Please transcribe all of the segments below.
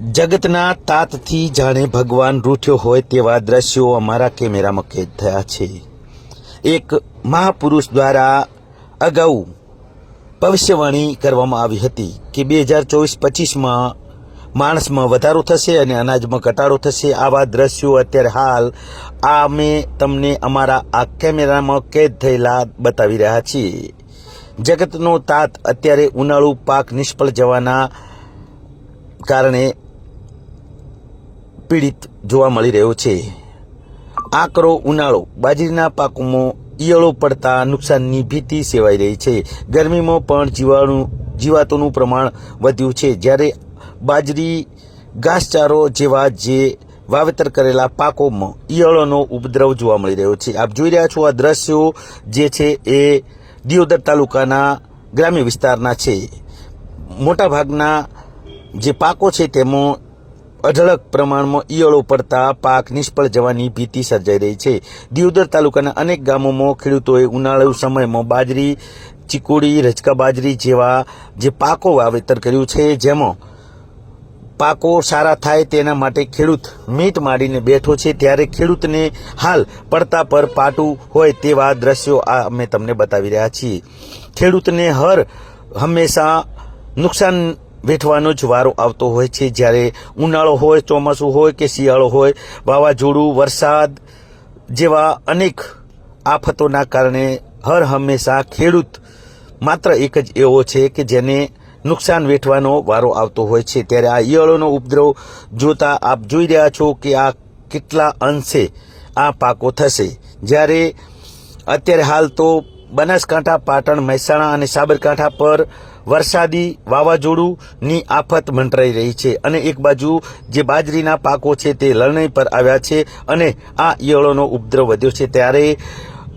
જગતના તાતથી જાણે ભગવાન રૂઠ્યો હોય તેવા દ્રશ્યો અમારા કેમેરામાં કેદ થયા છે. એક મહાપુરુષ દ્વારા અગાઉ ભવિષ્યવાણી કરવામાં આવી હતી કે બે હજાર ચોવીસ પચીસમાં માણસમાં વધારો થશે અને અનાજમાં ઘટાડો થશે. આવા દ્રશ્યો અત્યારે હાલ આ અમે તમને અમારા આ કેમેરામાં કેદ થયેલા બતાવી રહ્યા છીએ. જગતનો તાત અત્યારે ઉનાળુ પાક નિષ્ફળ જવાના કારણે પીડિત જોવા મળી રહ્યો છે. આકરો, ઉનાળો, બાજરીના પાકોમાં ઈયળો પડતા નુકસાનની ભીતિ સેવાઈ રહી છે. ગરમીમાં પણ જીવાણુ, જીવાતોનું પ્રમાણ વધ્યું છે. જ્યારે બાજરી, ઘાસચારો જેવા જે વાવેતર કરેલા પાકોમાં ઈયળોનો ઉપદ્રવ જોવા મળી રહ્યો છે. આપ જોઈ રહ્યા છો આ દ્રશ્યો જે છે એ દિયોદર તાલુકાના ગ્રામ્ય વિસ્તારના છે. મોટાભાગના જે પાકો છે તેમાં અઢળક પ્રમાણમાં ઈયળો પડતા પાક નિષ્ફળ જવાની ભીતિ સર્જાઈ રહી છે. દિયોદર તાલુકાના અનેક ગામોમાં ખેડૂતોએ ઉનાળુ સમયમાં બાજરી, ચીકુડી, રજકા બાજરી જેવા જે પાકો વાવેતર કર્યું છે, જેમાં પાકો સારા થાય તેના માટે ખેડૂત મીટ માડીને બેઠો છે. ત્યારે ખેડૂતને હાલ પડતા પર પાટું હોય તેવા દ્રશ્યો આ અમે તમને બતાવી રહ્યા છીએ. ખેડૂતને હર હંમેશા નુકસાન વેઠવાનો જ વારો આવતો હોય છે. જ્યારે ઉનાળો હોય, ચોમાસું હોય કે શિયાળો હોય, વાવાઝોડું, વરસાદ જેવા અનેક આફતોના કારણે હર હંમેશા ખેડૂત માત્ર એક જ એવો છે કે જેને નુકસાન વેઠવાનો વારો આવતો હોય છે. ત્યારે આ ઈયળોનો ઉપદ્રવ જોતા આપ જોઈ રહ્યા છો કે આ કેટલા અંશે આ પાકો થશે. જ્યારે અત્યારે હાલ તો બનાસકાંઠા, પાટણ, મહેસાણા અને સાબરકાંઠા પર વરસાદી વાવાઝોડુંની આફત મંટરાઈ રહી છે અને એક બાજુ જે બાજરીના પાકો છે તે લણણી પર આવ્યા છે અને આ ઈયળોનો ઉપદ્રવ વધ્યો છે. ત્યારે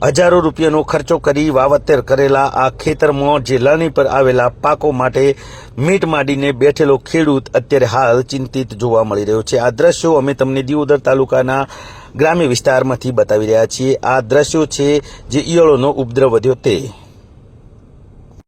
હજારો રૂપિયાનો ખર્ચો કરી વાવતર કરેલા આ ખેતરમાં જે લણણી પર આવેલા પાકો માટે મીટ માંડીને બેઠેલો ખેડૂત અત્યારે હાલ ચિંતિત જોવા મળી રહ્યો છે. આ દ્રશ્યો અમે તમને દિયોદર તાલુકાના ગ્રામ્ય વિસ્તારમાંથી બતાવી રહ્યા છીએ. આ દ્રશ્યો છે જે ઈયળોનો ઉપદ્રવ વધ્યો તે.